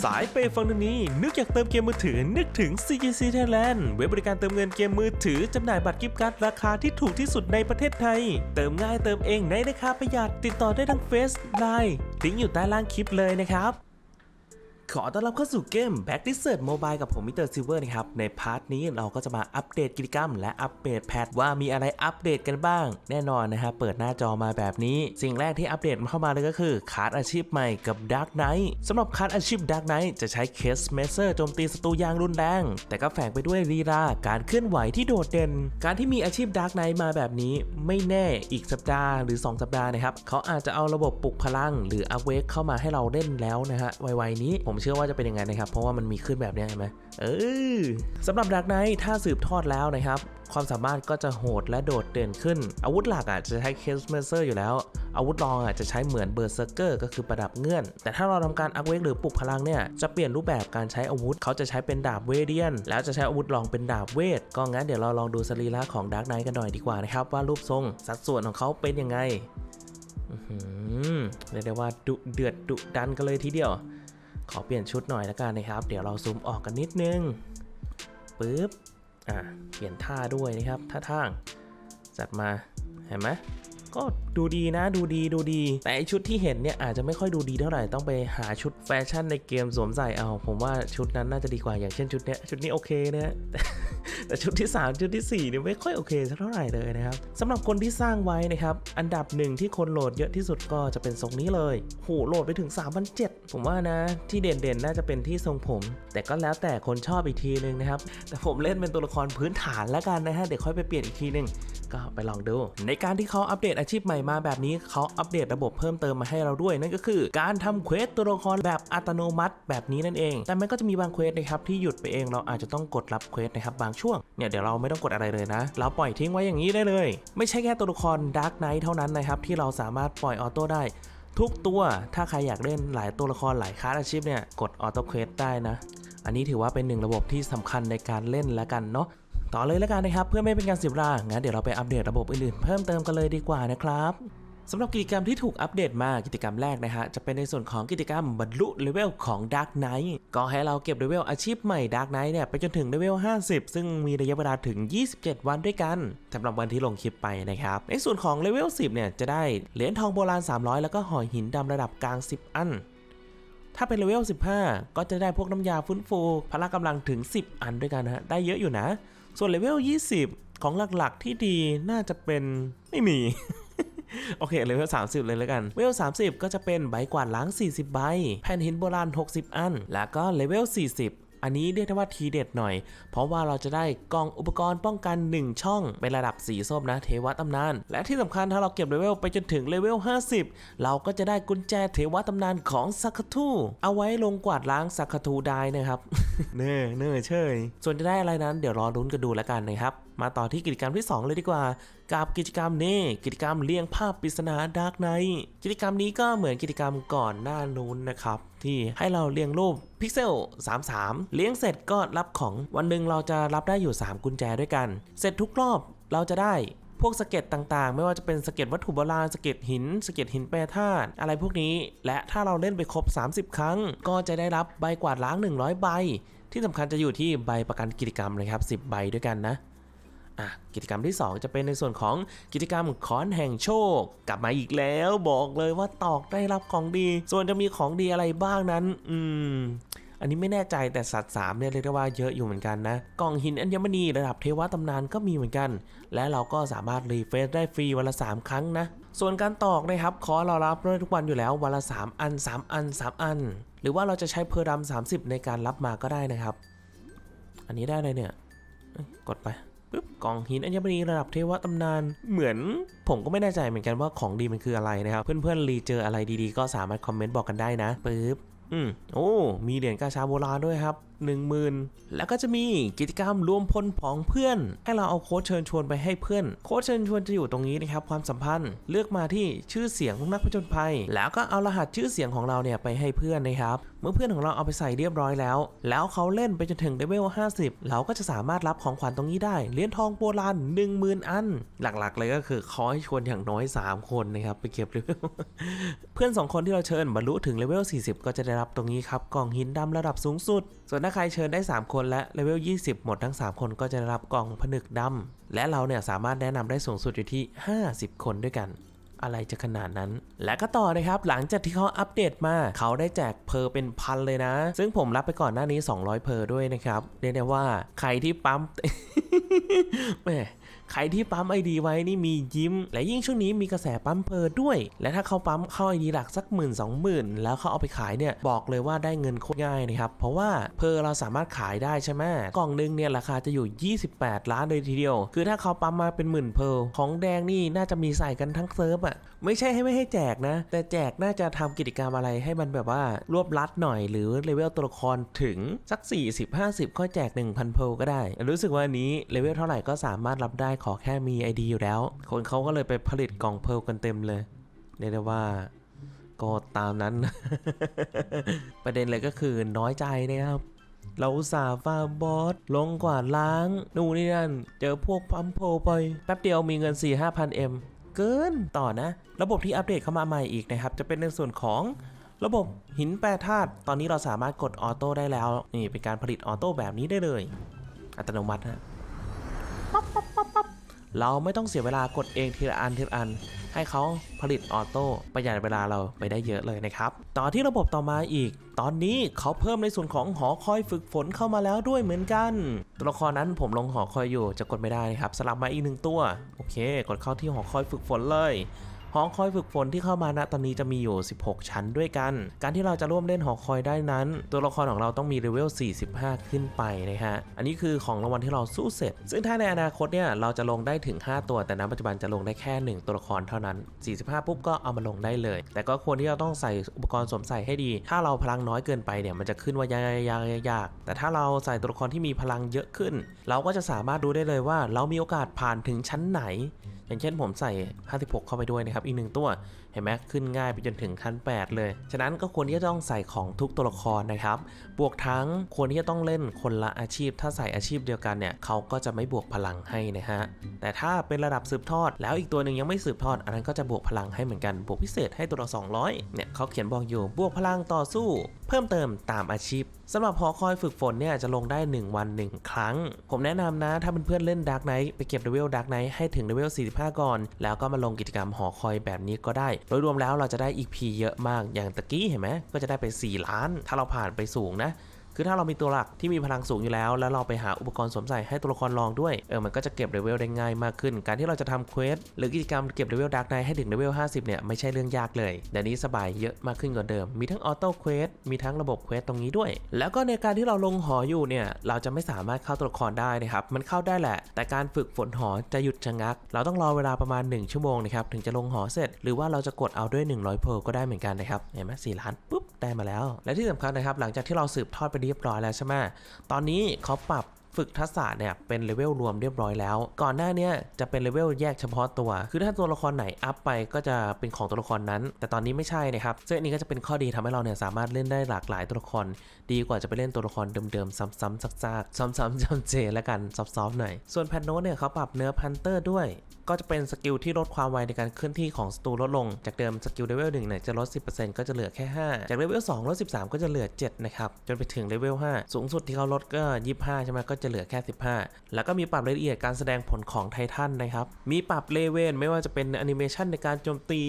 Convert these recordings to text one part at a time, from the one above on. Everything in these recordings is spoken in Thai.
สายเปย์ฟังดูนี้ นึกอยากเติมเกมมือถือ นึกถึง CGC Thailand เว็บบริการเติมเงินเกมมือถือจำหน่ายบัตรกิฟต์การ์ดราคาที่ถูกที่สุดในประเทศไทย เติมง่ายเติมเองในราคาประหยัดติดต่อได้ทั้งเฟซไลน์ลิงก์อยู่ใต้ล่างคลิปเลยนะครับ ขอต้อนรับเข้าสู่เกม Back d i s e r t Mobile กับผมมิเตอร์ซิลเวอร์นะครับ ในพาร์ทนี้เราก็จะมาอัปเดตกิจกรรม และอัปเดตแพทว่ามีอะไรอัปเดตกันบ้าง แน่นอนนะฮะเปิดหน้าจอมาแบบนี้ สิ่งแรกที่อัปเดตเข้ามาเลยก็คือคาร์ดอาชีพใหม่กับ Dark Knight สำหรับคาร์ดอาชีพ Dark Knight จะใช้เคสเมเซอร์โจมตีศัตรูอย่างรุนแรง แต่ก็แฝงไปด้วยลีลาการเคลื่อนไหวที่โดดเด่น การที่มีอาชีพ Dark Knight มาแบบนี้ ไม่แน่อีกสัปดาห์หรือ 2 สัปดาห์นะครับเขาอาจจะเอาระบบปลุกพลัง หรืออัพเวกเข้ามาให้เราเล่นแล้วนะฮะไวๆนี้ผมเชื่อว่าจะเป็นยังไงนะครับ เพราะว่ามันมีขึ้นแบบนี้ยเห็นไหมเออสำหรับดักไนท์ถ้าสืบทอดแล้วนะครับ ความสามารถก็จะโหดและโดดเด่นขึ้น อาวุธหลักอาจจะใช้เคสเมเซอร์อยู่แล้ว อาวุธรองอาจจะใช้เหมือนเบอร์เซอร์เกอร์ก็คือประดับเงื่อน แต่ถ้าเราทำการอัพเวกหรือปลุกพลังเนี่ยจะเปลี่ยนรูปแบบการใช้อาวุธเขาจะใช้เป็นดาบเวเดียน แล้วจะใช้อาวุธรองเป็นดาบเวท ก็งั้นเดี๋ยวเราลองดูสรีระของดักไนท์กันหน่อยดีกว่านะครับว่ารูปทรงสัดส่วนของเขาเป็นยังไงเรียกได้ว่าดุเดือดดุดันกันเลยทีเดียว ขอเปลี่ยนชุดหน่อยละกันนะครับ เดี๋ยวเราซูมออกกันนิดนึงปึ๊บอะเปลี่ยนท่าด้วยนะครับท่าทางจัดมาเห็นไหมก็ดูดีนะดูดีดูดี แต่ชุดที่เห็นเนี่ยอาจจะไม่ค่อยดูดีเท่าไหร่ต้องไปหาชุดแฟชั่นในเกมสวมใส่เอา ผมว่าชุดนั้นน่าจะดีกว่าอย่างเช่นชุดเนี้ยชุดนี้โอเคนะ แต่ชุดที่ 3 ชุดที่ 4เนี่ยไม่ค่อยโอเคสักเท่าไหร่เลยนะครับสำหรับคนที่สร้างไว้นะครับ อันดับหนึ่งที่คนโหลดเยอะที่สุดก็จะเป็นทรงนี้เลยโหโหลดไปถึง3,007ผมว่านะ ที่เด่นๆ น่าจะเป็นที่ทรงผม แต่ก็แล้วแต่คนชอบอีกทีนึงนะครับ แต่ผมเล่นเป็นตัวละครพื้นฐานแล้วกันนะฮะเดี๋ยวค่อยไปเปลี่ยนอีกทีนึง ก็ไปลองดู ในการที่เขาอัปเดตอาชีพใหม่มาแบบนี้เขาอัปเดตระบบเพิ่มเติมมาให้เราด้วย นั่นก็คือ การทำเควสตัวละครแบบอัตโนมัติแบบนี้นั่นเอง แต่มันก็จะมีบางเควสนะครับที่หยุดไปเองเราอาจจะต้องกดรับเควสนะครับบางช่วงเนี่ยเดี๋ยวเราไม่ต้องกดอะไรเลยนะ เราปล่อยทิ้งไว้อย่างนี้ได้เลย ไม่ใช่แค่ตัวละครดาร์กไนท์เท่านั้นนะครับที่เราสามารถปล่อยออโต้ได้ทุกตัวถ้าใครอยากเล่นหลายตัวละครหลายคลาสอาชีพเนี่ย กดออโต้เควสได้นะ อันนี้ถือว่าเป็นหนึ่งระบบที่สำคัญในการเล่นแล้วกันเนาะ ต่อเลยแล้วกันนะครับ เพื่อไม่เป็นการเสียเวลางั้นเดี๋ยวเราไปอัปเดตระบบอื่นๆ เพิ่มเติมกันเลยดีกว่านะครับสำหรับกิจกรรมที่ถูกอัปเดตมากิจกรรมแรกนะฮะ จะเป็นในส่วนของกิจกรรมบรรลุเลเวลของ Dark Knight ก็ให้เราเก็บเลเวลอาชีพใหม่ Dark Knight เนี่ยไปจนถึงเลเวล 50 ซึ่งมีระยะเวลาถึง 27 วันด้วยกันสำหรับวันที่ลงคลิปไปนะครับ ในส่วนของเลเวล 10 เนี่ยจะได้เหรียญทองโบราณ 300 แล้วก็หอยหินดำระดับกลาง 10 อัน ถ้าเป็นเลเวล 15 ก็จะได้พวกน้ำยาฟื้นฟูพละกำลังถึง 10 อันด้วยกันฮะได้เยอะอยู่นะ ส่วนเลเวล 20 ของหลักๆที่ดีน่าจะเป็นไม่มี โอเคเลเวล 30 เลยแล้วกันเลเวล 30 ก็จะเป็นใบกวาดล้าง 40 ใบ แผ่นหินโบราณ 60 อัน แล้วก็เลเวล 40 อันนี้เรียกได้ว่าทีเด็ดหน่อย เพราะว่าเราจะได้กล่องอุปกรณ์ป้องกัน 1 ช่อง เป็นระดับสีส้มนะเทวตำนาน และที่สำคัญถ้าเราเก็บเลเวลไปจนถึงเลเวล 50 เราก็จะได้กุญแจเทวตำนานของสักทูเอาไว้ลงกวาดล้างสักทูได้นะครับ เน่เน่เชยส่วนจะได้อะไรนั้นเดี๋ยวรอรุ้นกันดูแล้วกันนะครับมาต่อที่กิจกรรมที่ 2 เลยดีกว่า กับกิจกรรมนี้กิจกรรมเรียงภาพปริศนาดาร์กไนท์กิจกรรมนี้ก็เหมือนกิจกรรมก่อนหน้านู้นนะครับ ที่ให้เราเรียงรูปพิกเซล33 เลี้ยงเสร็จก็รับของวันหนึ่งเราจะรับได้อยู่ 3 กุญแจด้วยกัน เสร็จทุกรอบเราจะได้พวกสเก็ดต่างๆ ไม่ว่าจะเป็นสเก็ดวัตถุโบราณสเก็ดหินสเก็ดหินแปรธาตุอะไรพวกนี้ และถ้าเราเล่นไปครบ 30 ครั้ง ก็จะได้รับใบกวาดล้าง 100 ใบ ที่สำคัญจะอยู่ที่ใบประกันกิจกรรมเลยครับ 10 ใบด้วยกันนะ กิจกรรมที่ 2 จะเป็นในส่วนของกิจกรรมค้อนแห่งโชค กลับมาอีกแล้วบอกเลยว่าตอกได้รับของดี ส่วนจะมีของดีอะไรบ้างนั้น อืมอันนี้ไม่แน่ใจแต่สัตว์สามเนี่ยเรียกได้ว่าเยอะอยู่เหมือนกันนะกล่องหินอัญมณีระดับเทวตำนานก็มีเหมือนกัน และเราก็สามารถรีเฟรชได้ฟรีวันละ 3 ครั้งนะ ส่วนการตอกนะครับขอเรารับได้ทุกวันอยู่แล้ววันละ 3 อัน 3 อัน 3 อัน หรือว่าเราจะใช้เพอร์ดัม30 ในการรับมาก็ได้นะครับ อันนี้ได้เลยเนี่ยกดไป กองหินอัญมณีระดับเทวตำนาน เหมือนผมก็ไม่แน่ใจเหมือนกันว่าของดีมันคืออะไรนะครับ เพื่อนๆรีเจออะไรดีๆ ก็สามารถคอมเมนต์บอกกันได้นะปึ๊บอืมโอ้มีเหรียญกาชาโบราณด้วยครับ 10,000 แล้วก็จะมีกิจกรรมรวมพลผองเพื่อน ให้เราเอาโค้ดเชิญชวนไปให้เพื่อน โค้ดเชิญชวนจะอยู่ตรงนี้นะครับความสัมพันธ์เลือกมาที่ชื่อเสียงของนักผจญภัย แล้วก็เอารหัสชื่อเสียงของเราเนี่ยไปให้เพื่อนนะครับเมื่อเพื่อนของเราเอาไปใส่เรียบร้อยแล้ว แล้วเขาเล่นไปจนถึงเลเวล50 เราก็จะสามารถรับของขวัญตรงนี้ได้เหรียญทองโบราณ10,000 อัน หลักๆ เลยก็คือขอให้ชวนอย่างน้อย 3 คนนะครับไปเก็บเลเวลเพื่อน 2 คนที่เราเชิญบรรลุถึงเลเวล40 ก็จะได้รับตรงนี้ครับกล่องหินดำระดับสูงสุด ส่วนถ้าใครเชิญได้ 3 คนและเลเวล 20 หมดทั้ง 3 คนก็จะได้รับกล่องผนึกดำและเราเนี่ยสามารถแนะนำได้สูงสุดอยู่ที่ 50 คนด้วยกันอะไรจะขนาดนั้น และก็ต่อนะครับ หลังจากที่เขาอัปเดตมา เขาได้แจกเพอร์เป็นพันเลยนะ ซึ่งผมรับไปก่อนหน้านี้ 200 เพอร์ด้วยนะครับ เรียกได้ว่าใครที่ปั๊มแหม ใครที่ปั๊มไอดีไว้นี่มียิ้ม และยิ่งช่วงนี้มีกระแสปั๊มเพอร์ด้วย และถ้าเขาปั๊มเข้าไอดีหลักสักหมื่นสองหมื่นแล้วเขาเอาไปขายเนี่ยบอกเลยว่าได้เงินโคตรง่ายนะครับเพราะว่าเพอร์เราสามารถขายได้ใช่ไหมกล่องหนึงเนี่ยราคาจะอยู่ 28 ล้านเลยทีเดียว คือถ้าเขาปั๊มมาเป็นหมื่นเพอร์ของแดงนี่น่าจะมีใส่กันทั้งเซิร์ฟอะไม่ใช่ให้ไม่ให้แจกนะ แต่แจกน่าจะทำกิจกรรมอะไรให้มันแบบว่ารวบรัดหน่อยหรือเลเวลตัวละครถึงสัก 40-50 ก็แจก 1,000เพลก็ได้ รู้สึกว่าอันนี้เลเวลเท่าไหร่ก็สามารถรับได้ขอแค่มี ID อยู่แล้ว คนเขาก็เลยไปผลิตกล่องเพลกันเต็มเลยเรียกได้ว่าก็ตามนั้น ประเด็นเลยก็คือน้อยใจนะครับ เราสาห์ฝ่าบอสลงกว่าล้าง นู่นนี่นั่น เจอพวกพัมโพไป แป๊บเดียวมีเงิน 4 5 0 0 0 M เกินต่อนะ ระบบที่อัปเดตเข้ามาใหม่อีกนะครับ จะเป็นในส่วนของระบบหินแปรธาตุตอนนี้เราสามารถกดออโต้ได้แล้ว นี่เป็นการผลิตออโต้แบบนี้ได้เลย อัตโนมัติฮะ เราไม่ต้องเสียเวลากดเองทีละอันทีละอัน ให้เขาผลิตออโต้ประหยัดเวลาเราไปได้เยอะเลยนะครับ ต่อที่ระบบต่อมาอีก ตอนนี้เขาเพิ่มในส่วนของหอคอยฝึกฝนเข้ามาแล้วด้วยเหมือนกัน ตัวละครนั้นผมลงหอคอยอยู่จะกดไม่ได้นะครับสลับมาอีกหนึ่งตัว โอเค กดเข้าที่หอคอยฝึกฝนเลย หอคอยฝึกฝนที่เข้ามาณตอนนี้จะมีอยู่ 16 ชั้นด้วยกัน การที่เราจะร่วมเล่นหอคอยได้นั้น ตัวละครของเราต้องมีเลเวล 45 ขึ้นไปนะฮะ อันนี้คือของรางวัลที่เราสู้เสร็จ ซึ่งถ้าในอนาคตเนี่ยเราจะลงได้ถึง 5 ตัว แต่ณปัจจุบันจะลงได้แค่ 1 ตัวละครเท่านั้น 45 ปุ๊บก็เอามาลงได้เลย แต่ก็ควรที่เราต้องใส่อุปกรณ์สวมใส่ให้ดี ถ้าเราพลังน้อยเกินไปเนี่ยมันจะขึ้นว่ายากยากยากแต่ถ้าเราใส่ตัวละครที่มีพลังเยอะขึ้น เราก็จะสามารถดูได้เลยว่า เรามีโอกาสผ่านถึงชั้นไหน อย่างเช่นผมใส่ 56 เข้าไปด้วยนะครับ อีกหนึ่งตัว เห็นไหมขึ้นง่ายไปจนถึงขั้น 8 เลย ฉะนั้นก็ควรที่จะต้องใส่ของทุกตัวละครนะครับ บวกทั้งควรที่จะต้องเล่นคนละอาชีพ ถ้าใส่อาชีพเดียวกันเนี่ยเขาก็จะไม่บวกพลังให้นะฮะ แต่ถ้าเป็นระดับสืบทอด แล้วอีกตัวหนึ่งยังไม่สืบทอด อันนั้นก็จะบวกพลังให้เหมือนกัน บวกพิเศษให้ตัวละ200 เนี่ยเขาเขียนบอกอยู่บวกพลังต่อสู้ เพิ่มเติมตามอาชีพสำหรับหอคอยฝึกฝนเนี่ยจะลงได้ 1 วัน 1 ครั้ง ผมแนะนำนะ ถ้าเป็นเพื่อนๆเล่นดาร์กไนท์ไปเก็บเลเวลดาร์กไนท์ให้ถึงเลเวล45 ก่อน แล้วก็มาลงกิจกรรมหอคอยแบบนี้ก็ได้โดยรวมแล้วเราจะได้ EP เยอะมากอย่างตะกี้เห็นไหมก็จะได้ไป 4 ล้าน ถ้าเราผ่านไปสูงนะ คือถ้าเรามีตัวหลักที่มีพลังสูงอยู่แล้ว แล้วเราไปหาอุปกรณ์สวมใส่ให้ตัวละครลองด้วย เออ มันก็จะเก็บเลเวลได้ง่ายมากขึ้น การที่เราจะทำเควสหรือกิจกรรมเก็บเลเวลดาร์กไนให้ถึงเลเวล50 เนี่ย ไม่ใช่เรื่องยากเลยเดี๋ยวนี้สบายเยอะมากขึ้นกว่าเดิม มีทั้งออโต้เควส มีทั้งระบบเควสตรงนี้ด้วย แล้วก็ในการที่เราลงหออยู่เนี่ย เราจะไม่สามารถเข้าตัวละครได้นะครับ มันเข้าได้แหละ แต่การฝึกฝนหอจะหยุดชะงัก เราต้องรอเวลาประมาณ 1 ชั่วโมงนะครับ ถึงจะลงหอเสร็จ หรือว่าเราจะกดเอาด้วย 100เพลก็ได้เหมือนกันนะครับ เห็นไหมสี่ล้านปุ๊บ ได้มาแล้ว และที่สำคัญนะครับ หลังจากที่เราสืบทอดไปเรียบร้อยแล้วใช่ไหมตอนนี้เขาปรับ ฝึกทักษะเนี่ยเป็นเลเวลรวมเรียบร้อยแล้ว ก่อนหน้าเนี้ยจะเป็นเลเวลแยกเฉพาะตัว คือถ้าตัวละครไหนอัพไปก็จะเป็นของตัวละครนั้น แต่ตอนนี้ไม่ใช่นะครับซึ่งอันนี้ก็จะเป็นข้อดีทำให้เราเนี่ยสามารถเล่นได้หลากหลายตัวละคร ดีกว่าจะไปเล่นตัวละครเดิมๆซ้ำๆซากๆซ้ำๆจำเจแล้วกันซอฟๆหน่อย ส่วนแพทโนเนี่ยเขาปรับเนื้อพันเตอร์ด้วย ก็จะเป็นสกิลที่ลดความไวในการเคลื่อนที่ของศัตรูลดลง จากเดิมสกิลเลเวล1เนี่ยจะลด 10%ก็จะเหลือแค่ 5 จากเลเวล2ลด 13 ก็จะเหลือ 7 นะครับ จนไปถึงเลเวล5สูงสุดที่เขาลดก็ 25 ใช่ไหมก็จะเหลือแค่ 15 แล้วก็มีปรับรายละเอียดการแสดงผลของไททันนะครับ มีปรับเลเวลไม่ว่าจะเป็นแอนิเมชันในการโจมตี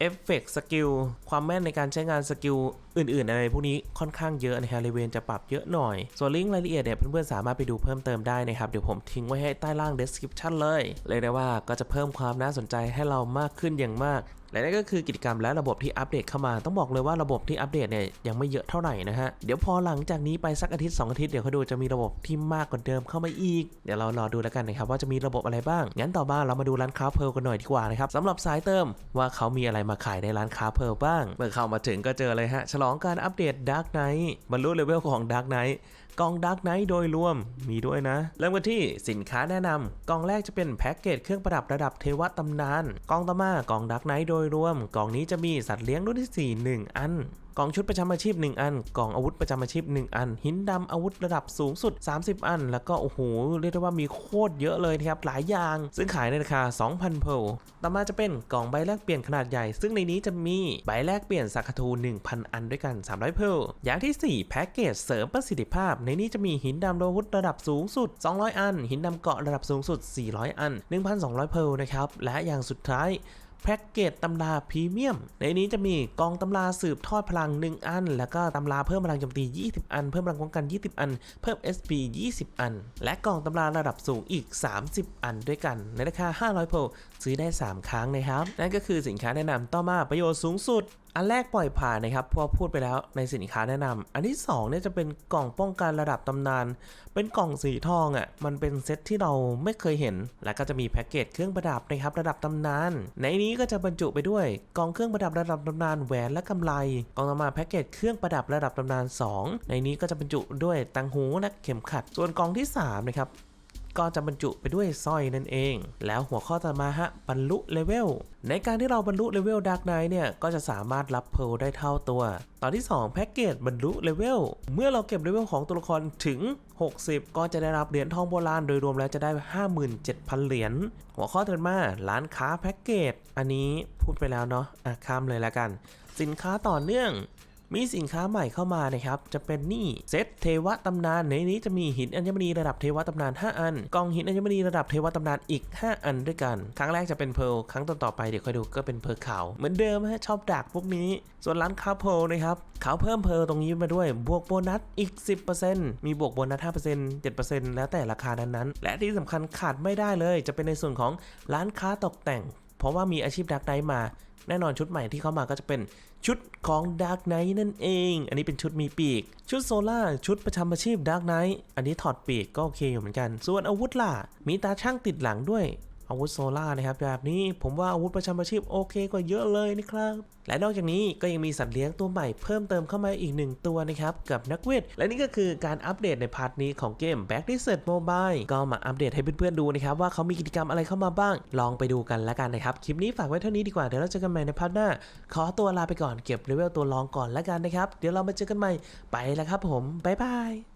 เอฟเฟกต์สกิลความแม่นในการใช้งานสกิลอื่นๆ อะไรพวกนี้ค่อนข้างเยอะนะฮะเลเวนจะปรับเยอะหน่อย ส่วนลิงก์รายละเอียดเนี่ยเพื่อนๆสามารถไปดูเพิ่มเติมได้นะครับ เดี๋ยวผมทิ้งไว้ให้ใต้ล่าง description เลย เลยได้ว่าก็จะเพิ่มความน่าสนใจให้เรามากขึ้นอย่างมาก และนั่นก็คือกิจกรรมและระบบที่อัปเดตเข้ามาต้องบอกเลยว่าระบบที่อัปเดตเนี่ยยังไม่เยอะเท่าไหร่นะฮะเดี๋ยวพอหลังจากนี้ไปสักอาทิตย์ 2 อาทิตย์เดี๋ยวเขาดูจะมีระบบที่มากกว่าเดิมเข้ามาอีก เดี๋ยวเรารอดูแล้วกันนะครับว่าจะมีระบบอะไรบ้าง งั้นต่อมาเรามาดูร้านค้าเพร์ลกันหน่อยดีกว่านะครับสำหรับสายเติมว่าเขามีอะไรมาขายในร้านค้าเพร์ลบ้าง เมื่อเข้ามาถึงก็เจอเลยฮะฉลองการอัปเดต Dark Knight บรรลุเลเวลของ Dark Knight กล่องดักไนท์โดยรวมมีด้วยนะ เริ่มกันที่สินค้าแนะนำกล่องแรกจะเป็นแพ็กเกจเครื่องประดับระดับเทวตำนาน กล่องต่อมากล่องดักไนท์โดยรวม กล่องนี้จะมีสัตว์เลี้ยงรุ่นที่ 4 1 อัน กล่องชุดประจำอาชีพ 1 อัน กล่องอาวุธประจำอาชีพ 1 อัน หินดำอาวุธระดับสูงสุด 30 อัน แล้วก็โอ้โหเรียกได้ว่ามีโคตรเยอะเลยครับหลายอย่าง ซึ่งขายในราคา 2,000 เพลต่อมาจะเป็นกล่องใบแลกเปลี่ยนขนาดใหญ่ ซึ่งในนี้จะมีใบแลกเปลี่ยนสักทู1,000 อันด้วยกัน 300 เพลอย่างที่ 4 แพ็กเกจเสริมประสิทธิภาพ ในนี้จะมีหินดำอาวุธระดับสูงสุด 200 อัน หินดำเกาะระดับสูงสุด 400 อัน 1,200 เพลนะครับและอย่างสุดท้าย แพ็กเกจตำราพรีเมียม ในนี้จะมีกองตำราสืบทอดพลัง 1 อัน แล้วก็ตำราเพิ่มพลังโจมตี 20 อัน เพิ่มพลังป้องกัน 20 อัน เพิ่ม SP 20 อัน และกล่องตำราระดับสูงอีก 30 อันด้วยกัน ในราคา 500โพลซื้อได้ 3 ครั้งนะครับ นั่นก็คือสินค้าแนะนำต่อมาประโยชน์สูงสุด อันแรกปล่อยผ่านนะครับเพราะพูดไปแล้วในสินค้าแนะนำอันที่2เนี่ยจะเป็นกล่องป้องกันระดับตำนาน เป็นกล่องสีทองอะ่ะมันเป็นเซตที่เราไม่เคยเห็น แล้วก็จะมีแพ็กเกจเครื่องประดับนะครับระดับตำนาน ในนี้ก็จะบรรจุไปด้วยกล่องเครื่องประดับระดับตำนานแหวนและกำไรกล่องต่อมาแพ็กเกจเครื่องประดับระดับตำนาน 2 ในนี้ก็จะบรรจุด้วยตังหูและเข็มขัด ส่วนกล่องที่3นะครับ ก็จะบรรจุไปด้วยสร้อยนั่นเอง แล้วหัวข้อต่อมาฮะบรรลุเลเวลในการที่เราบรรลุเลเวลดาร์กไนท์เนี่ยก็จะสามารถรับเพลได้เท่าตัว ตอนที่ 2 แพ็กเกจบรรลุเลเวลเมื่อเราเก็บเลเวลของตัวละครถึง 60 ก็จะได้รับเหรียญทองโบราณโดยรวมแล้วจะได้ 57,000 เหรียญหัวข้อถัดมาร้านค้าแพ็กเกจอันนี้พูดไปแล้วเนาะอะข้ามเลยละกัน สินค้าต่อเนื่อง มีสินค้าใหม่เข้ามานะครับ จะเป็นนี่เซตเทวตำนานในนี้จะมีหินอัญมณีระดับเทวตำนาน 5 อันกล่องหินอัญมณีระดับเทวตำนานอีก 5 อันด้วยกัน ครั้งแรกจะเป็นเพลครั้งต่อๆไปเดี๋ยวค่อยดูก็เป็นเพลขาว เหมือนเดิมฮะชอบดักพวกนี้ ส่วนร้านค้าเพลนะครับเขาเพิ่มเพลตรงนี้มาด้วย บวกโบนัสอีก 10%มีบวกโบนัส 5% 7%แล้วแต่ราคานั้นๆและที่สำคัญขาดไม่ได้เลย จะเป็นในส่วนของร้านค้าตกแต่ง เพราะว่ามีอาชีพดักไนท์มา แน่นอนชุดใหม่ที่เข้ามาก็จะเป็นชุดของดักไนท์นั่นเอง อันนี้เป็นชุดมีปีก ชุดโซล่าชุดประจำอาชีพดักไนท์อันนี้ถอดปีกก็โอเคอยู่เหมือนกัน ส่วนอาวุธล่ะ มีตาช่างติดหลังด้วย อาวุธโซล่านะครับแบบนี้ผมว่าอาวุธประจำอาชีพโอเคกว่าเยอะเลยนะครับ และนอกจากนี้ก็ยังมีสัตว์เลี้ยงตัวใหม่เพิ่มเติมเข้ามาอีกหนึ่งตัวนะครับกับนักเวท และนี่ก็คือการอัปเดตในพาร์ทนี้ของเกม Back r e s e t Mobile ก็มาอัปเดตให้เพื่อนๆดูนะครับว่าเขามีกิจกรรมอะไรเข้ามาบ้าง ลองไปดูกันแล้วกันนะครับ คลิปนี้ฝากไว้เท่านี้ดีกว่าเดี๋ยวเราเจอกันใหม่ในพาร์ทหน้า ขอตัวลาไปก่อนเก็บเลเวลตัวรองก่อนแล้วกันนะครับเดี๋ยวเรามาเจอกันใหม่ไปแล้วครับผมบ๊ายบาย